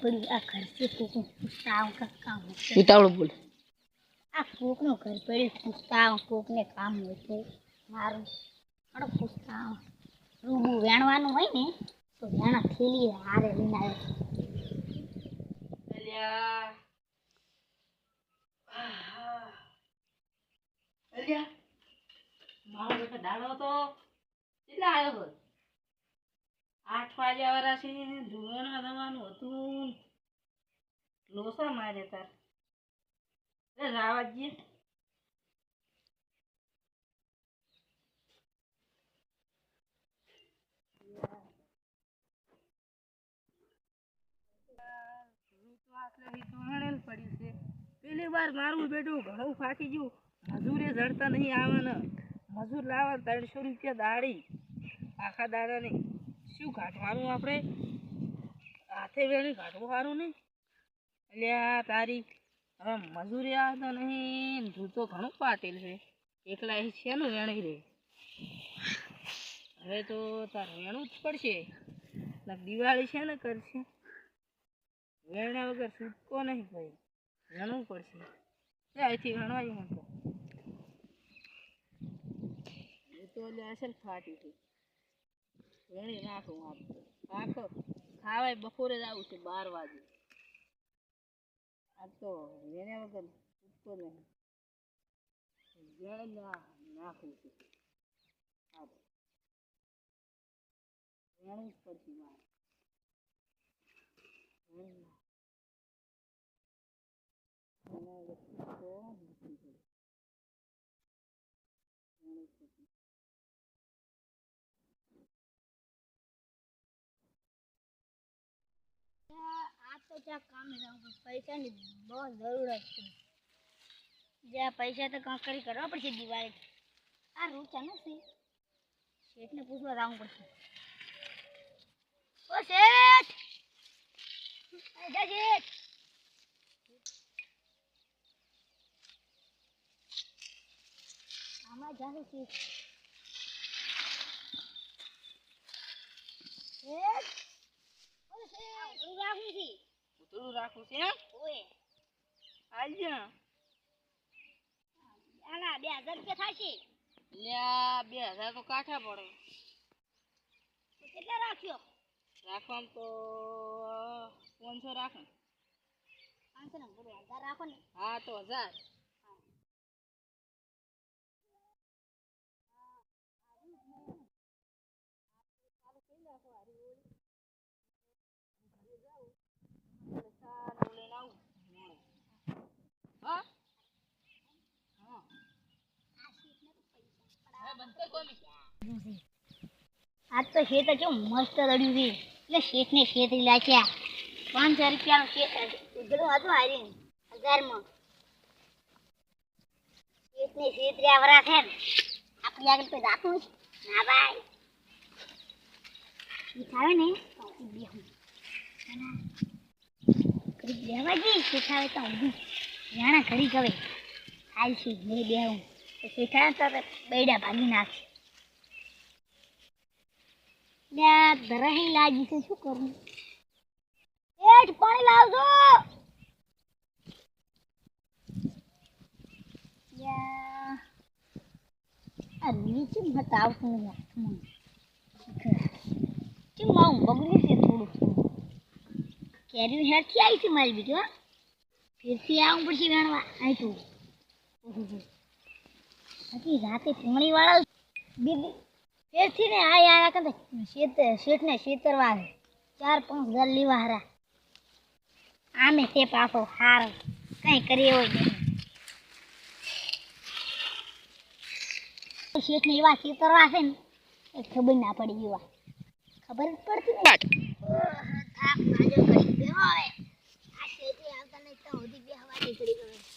ઘર આ ઘર છે કોકનું પૂછતા આવું કાંઈક કામ ઉતાવળું બોલ. આ કોકનું ઘર પડ્યું પૂછતા આવું કોકને કામ હોય તો. મારું હાલો પૂછતા આવું. રૂબું વેણવાનું હોય ને તો વેણા થેલી હારે લઈને આવે મારો બેટા દાડો તો કેટલા આવ્યો હોય આઠ વાગ્યા વાળા છે ધોવાના દવાનું હતું. લોસા મારે તાર. રાવાજી પેલી વાર મારું બેટું ઘણું ફાટી ગયું. મજૂરે જડતા નહીં આવવાના. મજૂર લાવવા ત્રણસો રૂપિયા દાડી આખા દાડાની. શું કાઢવાનું આપણે? હાથે વેણી કાઢવું નહીં એટલે આ તારી હવે મજૂરી આવતા નહીં જૂતો ઘણું પાટેલ છે. એકલા એ છે ને વેણી રે? હવે તો તારે વેણું જ પડશે. દિવાળી છે ને કરશે? વેણ્યા વગર છૂટકો નહીં ભાઈ. વેણવું પડશે. એ અહીંથી વેણવાયું હું તો. એ તો એટલે અસલ ફાટી છે વેણી નાખું આપ આખો ખાવાય બપોરે જ આવું છે, બાર વાગે. આ તો વેણ્યા વગર ઉઠતો નહીં. નાખું છું. વેણવું જ પડશે મારે ત્યાં કામે જવું પૈસાની બહુ જરૂરત છે. જ્યાં પૈસા તો કાંક કરી કરવા પડશે દિવાળી. આ રૂચા નથી. શેઠને પૂછવા જવું પડશે. ઓ શેઠ! શેઠ! આમાં જાશે શેઠ. શેઠ! ઓ શેઠ! હું રાખું છું. પૂરું રાખું છે એમ ઓય. આજે આલા 2000 રૂપિયા થશે? લ્યા 2000 તો કાઠા પડે. તો કેટલા રાખ્યો? રાખવામ તો 500 રાખો. 500 ને બોલો 1000 રાખો ને. હા તો 1000 આજ તો શેત કેવું મસ્ત રડ્યું છે. એટલે શેત લાખ્યા પાંચસો રૂપિયાનું શેત ઉધડું હતું હારી હજારમાં. શેઠને શેત રહ્યા વરા છે ને, આપણી આગળ કોઈ જાતું છે? ના ભાઈ. શીખાવે ને, તો હું બેહું. બેહવાજી શીખાવે તો હું જાણા ઘડી ગવે હાલ છે, મેં બેહું. તો થાય તો બેડા ભાગી નાખશે લ્યા ધરાહી લાગી છે, શું કરવું એઠ પાણી લાવજો! મત આવતું નહીં હાથમાં. કેમ બગડ્યું છે થોડું કેરી હેરથી આવી છે મારી બીજું ફેરથી આવું પડશે વેણવા. આવી તું. બાકી રાતે પોણી વાળા બીજી ફેરથી ને આ યાર કંઈ શેત શેઠને શેતરવા ચાર પાંચ ઘર લેવા હારા. આમે તે પાછો હાર કઈ કરી એવો નહીં. શેઠને એવા શેતરવા છે ને એ ખબર ના પડી એવા ખબર પડતી ને થાક ભાજો કરી બેહો હવે. આ શેઠી આવતા નહીં તો સુધી હવા નીકળી ગયો.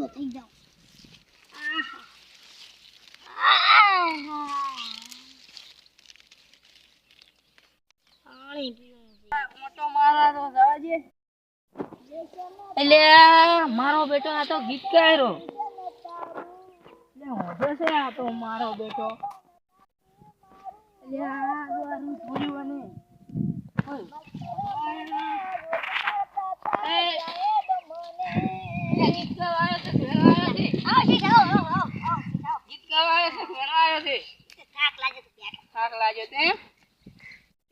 આડો થઈ જાઉં. એટલે મારો બેટો આ તો ગીત ગાયરો એટલે છે આ તો મારો બેટો. એટલે આ પૂર્યું અને એ, એ ગીત ગાવા આવ્યો છે, ભેણો આવ્યો છે. આવો શીખ, આવો, આવો, આવો, આવો, શીખ, આવો. ગીત ગાવા આવ્યો છે, ભેણો આવ્યો છે. થાક લાગે તો બેઠો. થાક લાગ્યો તે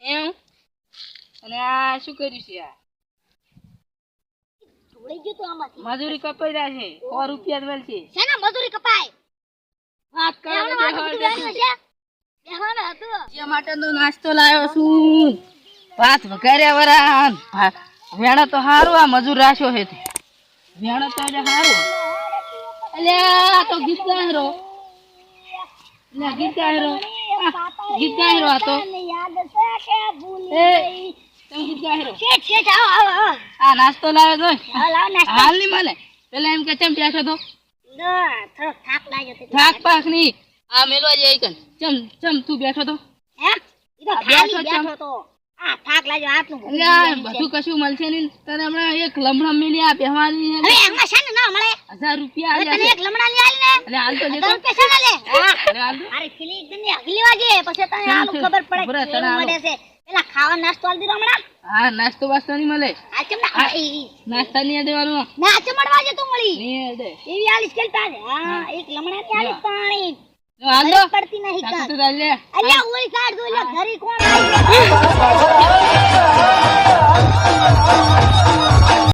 એમ અને આ શું કર્યું છે આ? ઢોળી ગયું તું આમાંથી. મજૂરી કપાઈ રહ્યા છે. સો રૂપિયા જ છે શેના મજૂરી કપાય? વાત કરો બેહવાનું તો હતું, બેહવા બેહવાનું છે? બેહવાનું હતું. જે માટે નાસ્તો લાવ્યો છું. ભાત વઘાર્યા વરા વેણા તો હારું આ મજૂર રાખ્યો છે. તે વેણા તો એટલે હારું. અલ્યા તો ગીત ગાયરો અલ્યા ગીત ગાયરો ગીત ગાયરો આ યાદ છે કે ભૂલી એ ગઈ? તમે ગીત ગાયરો શેઠ, શેઠ, આવો, આવો, આવો. આ નાસ્તો લાવ્યો તો? આવો, લાવો નાસ્તો. હાલની મળે પેલા એમ કે ચમ બેઠો તો? ના, થાક લાગ્યો તે. થાક પાકની આ મેલવા જાય કન ચમ ચમ તું બેઠો તો? હે? ઈ તો બેઠો બેઠો તો. આ થાક લાગ્યો, આટલું ભૂલી બધું કશું મળશે નહીં. તને હમણાં એક લમણા મિલી આ બેહવાની હવે એમાં છે ને ના મળે? હજાર રૂપિયા હવે તને એક લમણા ની આલી ને? એટલે હાલ તો લેતો રૂપિયા છે ને લે અરે હાલ અરે ખીલી એકદમની અગલી વાગે. પછી તને આનું ખબર પડે ઉભરે, તને કેવું આલો. મળે છે. પેલા ખાવા નાસ્તો આલ દીરો હમણાં? હા નાસ્તો વાસ્તો નહીં મળે. આ ચમ ના. નાસ્તા નહીં દેવાનું ના ચમડવા જે તું મળી. નહીં દે એવી આલીશ કેલ તારે. હા એક લમણા ની આલીશ પાણી. હાલ પડતી નહીં કા તો લે. અલ્યા ઓય કાઢ દો અલ્યા ઘરી કોણ આવી